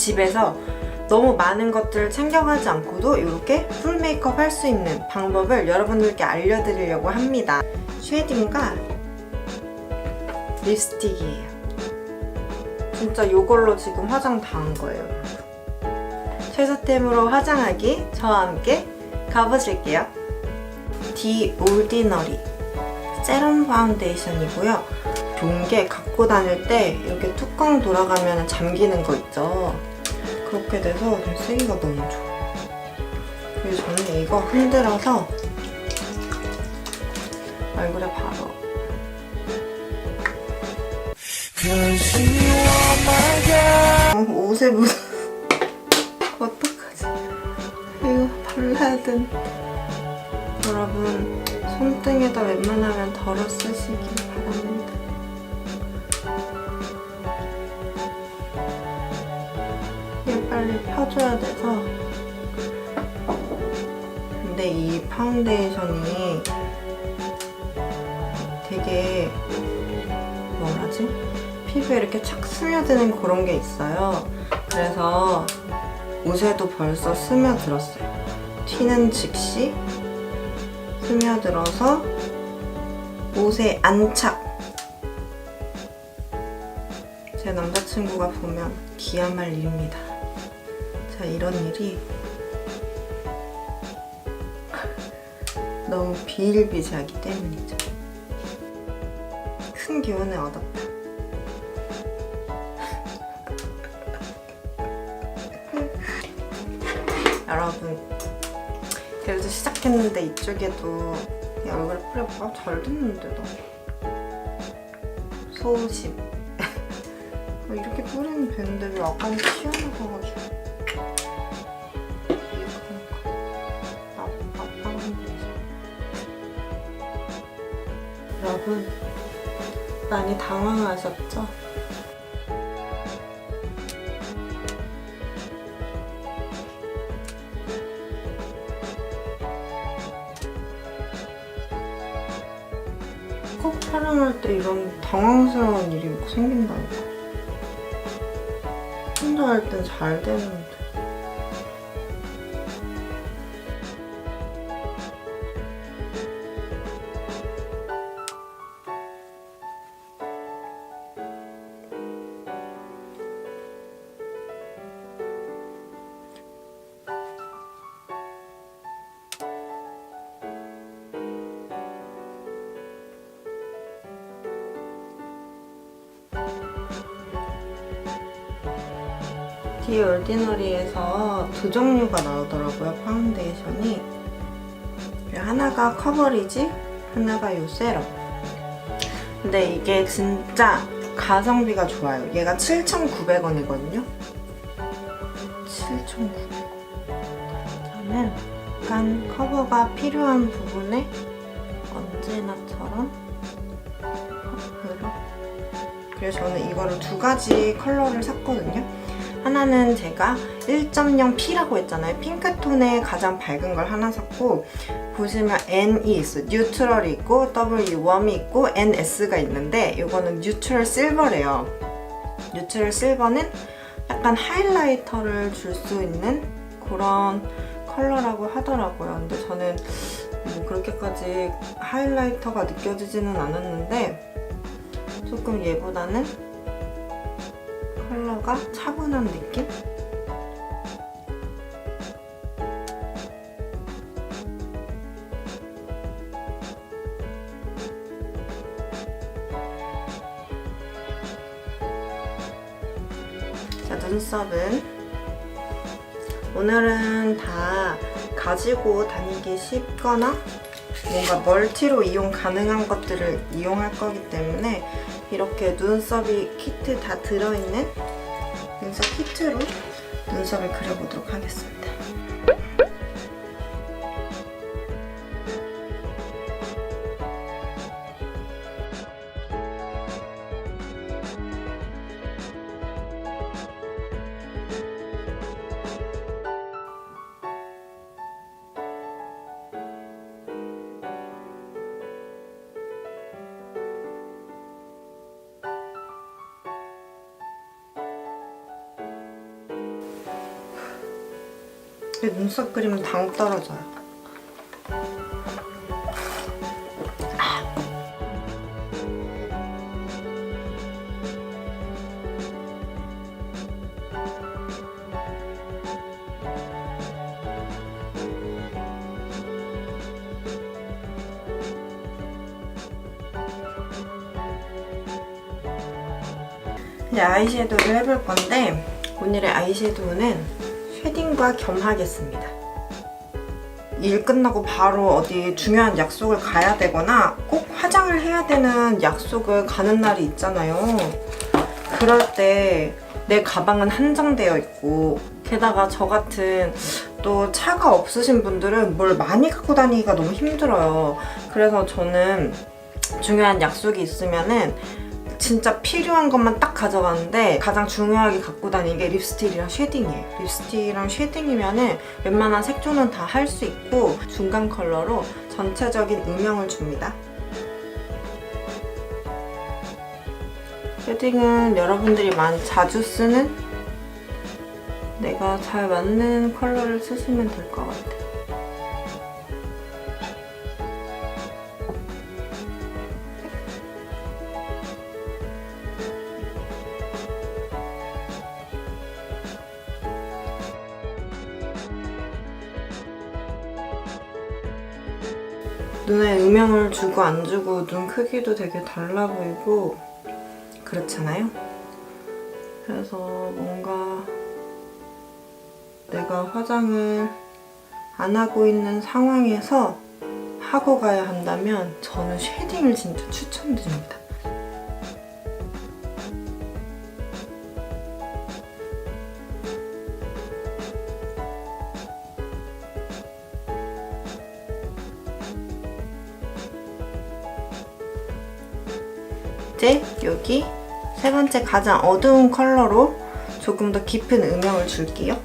집에서 너무 많은 것들을 챙겨가지 않고도 이렇게 풀 메이크업 할 수 있는 방법을 여러분들께 알려드리려고 합니다. 쉐딩과 립스틱이에요. 진짜 이걸로 지금 화장 다 한 거예요. 최소템으로 화장하기 저와 함께 가보실게요. 디 올디너리 세럼 파운데이션이고요. 좋은 게 갖고 다닐 때 이렇게 뚜껑 돌아가면 잠기는 거 있죠. 그렇게 돼서 좀 쓰기가 너무 좋아. 그리고 저는 이거 흔들어서 얼굴에 바로 어, 옷에 묻어 어떡하지? 이거 발라야 된 여러분 손등에다 웬만하면 덜어 쓰시길 바랍니다. 빨리 펴줘야 돼서 근데 이 파운데이션이 되게 뭐라지? 피부에 이렇게 착 스며드는 그런 게 있어요. 그래서 옷에도 벌써 스며들었어요. 튀는 즉시 스며들어서 옷에 안착. 제 남자친구가 보면 기야말 일입니다. 자, 이런 일이 너무 비일비재하기 때문이죠. 큰 기운을 얻었다. 여러분, 그래도 시작했는데 이쪽에도 이 얼굴에 뿌려봐. 잘 됐는데, 나. 소심. 아, 이렇게 뿌리면 되는데 왜 아까는 튀어나가가지고. 여러분, 많이 당황하셨죠? 꼭 촬영할 때 이런 당황스러운 일이 생긴다니까. 혼자 할 땐 잘 되는 디 올디너리에서 두 종류가 나오더라고요, 파운데이션이. 하나가 커버리지, 하나가 요 세럼. 근데 이게 진짜 가성비가 좋아요. 얘가 7,900원이거든요. 7,900원. 저는 약간 커버가 필요한 부분에 언제나처럼 퍼프로. 그래서 저는 이거를 두 가지 컬러를 샀거든요. 하나는 제가 1.0P라고 했잖아요. 핑크톤의 가장 밝은 걸 하나 샀고 보시면 N이 있어요. 뉴트럴이 있고 W 웜이 있고 NS가 있는데 이거는 뉴트럴 실버래요. 뉴트럴 실버는 약간 하이라이터를 줄 수 있는 그런 컬러라고 하더라고요. 근데 저는 뭐 그렇게까지 하이라이터가 느껴지지는 않았는데 조금 얘보다는 컬러가 차분한 느낌? 자, 눈썹은 오늘은 다 가지고 다니기 쉽거나 뭔가 멀티로 이용 가능한 것들을 이용할 거기 때문에 이렇게 눈썹이 키트 다 들어있는 눈썹 키트로 눈썹을 그려보도록 하겠습니다. 근데 눈썹 그리면 당 떨어져요. 이제 아이섀도우를 해볼 건데 오늘의 아이섀도우는 쉐딩과 겸하겠습니다. 일 끝나고 바로 어디 중요한 약속을 가야 되거나 꼭 화장을 해야 되는 약속을 가는 날이 있잖아요. 그럴 때 내 가방은 한정되어 있고 게다가 저 같은 또 차가 없으신 분들은 뭘 많이 갖고 다니기가 너무 힘들어요. 그래서 저는 중요한 약속이 있으면은 진짜 필요한 것만 딱 가져가는데 가장 중요하게 갖고 다니는 게 립스틱이랑 쉐딩이에요. 립스틱이랑 쉐딩이면은 웬만한 색조는 다 할 수 있고 중간 컬러로 전체적인 음영을 줍니다. 쉐딩은 여러분들이 많이 자주 쓰는 내가 잘 맞는 컬러를 쓰시면 될 것 같아요. 눈에 음영을 주고 안 주고 눈 크기도 되게 달라 보이고 그렇잖아요. 그래서 뭔가 내가 화장을 안 하고 있는 상황에서 하고 가야 한다면 저는 쉐딩을 진짜 추천드립니다. 이제 여기 세 번째 가장 어두운 컬러로 조금 더 깊은 음영을 줄게요.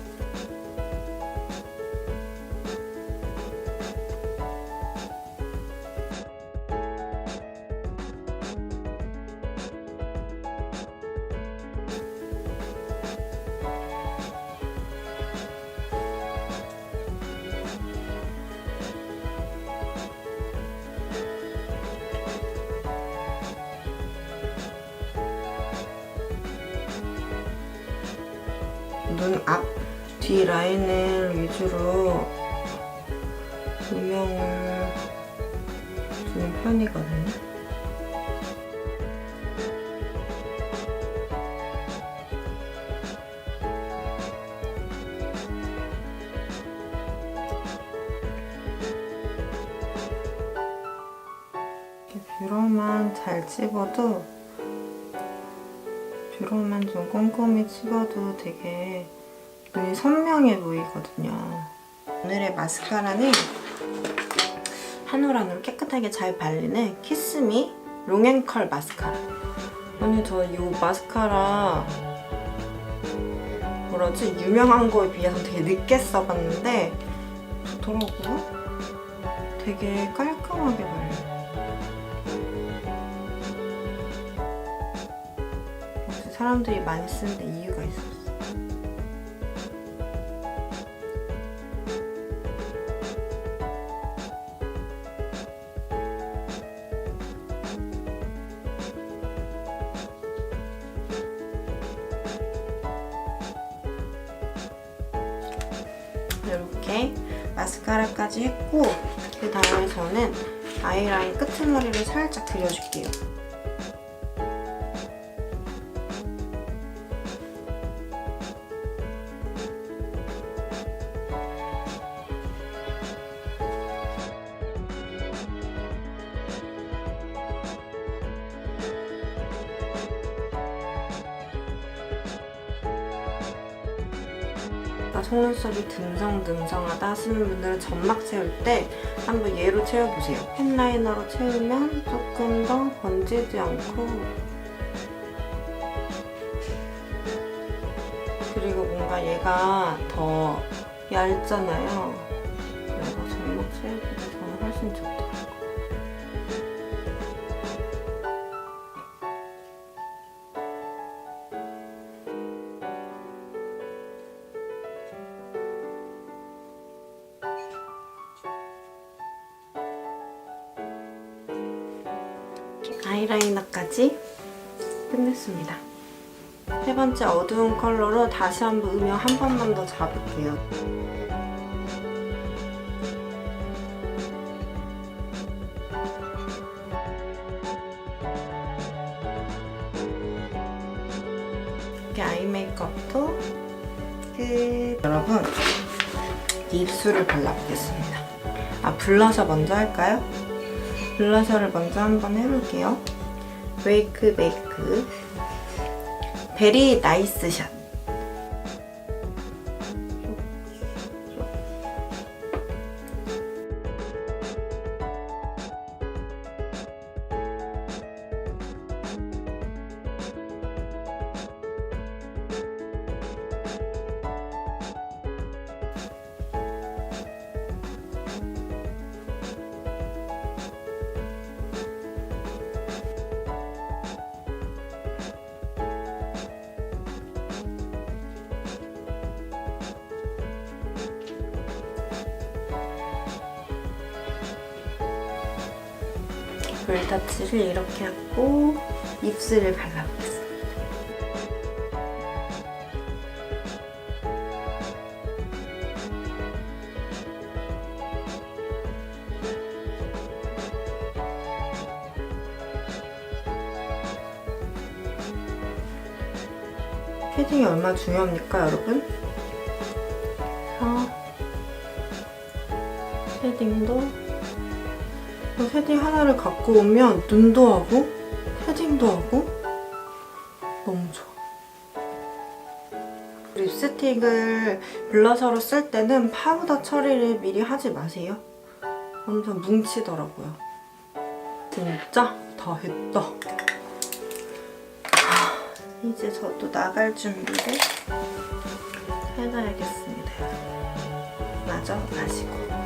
눈 앞, 뒤 라인을 위주로 음영을 주는 편이거든요. 이렇게 뷰러만 잘 집어도 뷰러만 좀 꼼꼼히 집어도 되게 눈이 선명해 보이거든요. 오늘의 마스카라는 한올 한올 깨끗하게 잘 발리는 키스미 롱앤컬 마스카라. 아니 저이 마스카라 뭐라지 유명한 거에 비해서 되게 늦게 써봤는데 좋더라고요. 되게 깔끔하게 발려 사람들이 많이 쓰는데 이유가 있었어. 이렇게 마스카라까지 했고 그 다음에 저는 아이라인 끄트머리를 살짝 그려줄게요. 나 속눈썹이 듬성듬성하다 하시는 분들은 점막 채울 때 한번 얘로 채워보세요. 펜라이너로 채우면 조금 더 번지지 않고 그리고 뭔가 얘가 더 얇잖아요. 그래서 점막 때 저는 훨씬 좋더 아이라이너까지 끝냈습니다. 세 번째 어두운 컬러로 다시 한번 음영 한 번만 더 잡을게요. 이렇게 아이 메이크업도 끝. 여러분, 입술을 발라보겠습니다. 아, 블러셔 먼저 할까요? 블러셔를 먼저 한번 해볼게요. 웨이크 메이크 베리 나이스 샷. 볼터치를 이렇게 하고 입술을 발라보겠습니다. 패딩이 얼마나 중요합니까, 여러분? 갖고 오면 눈도 하고 패딩도 하고 너무 좋아. 립스틱을 블러셔로 쓸 때는 파우더 처리를 미리 하지 마세요. 완전 뭉치더라고요. 진짜 다 했다. 아, 이제 저도 나갈 준비를 해놔야겠습니다. 마저 마시고.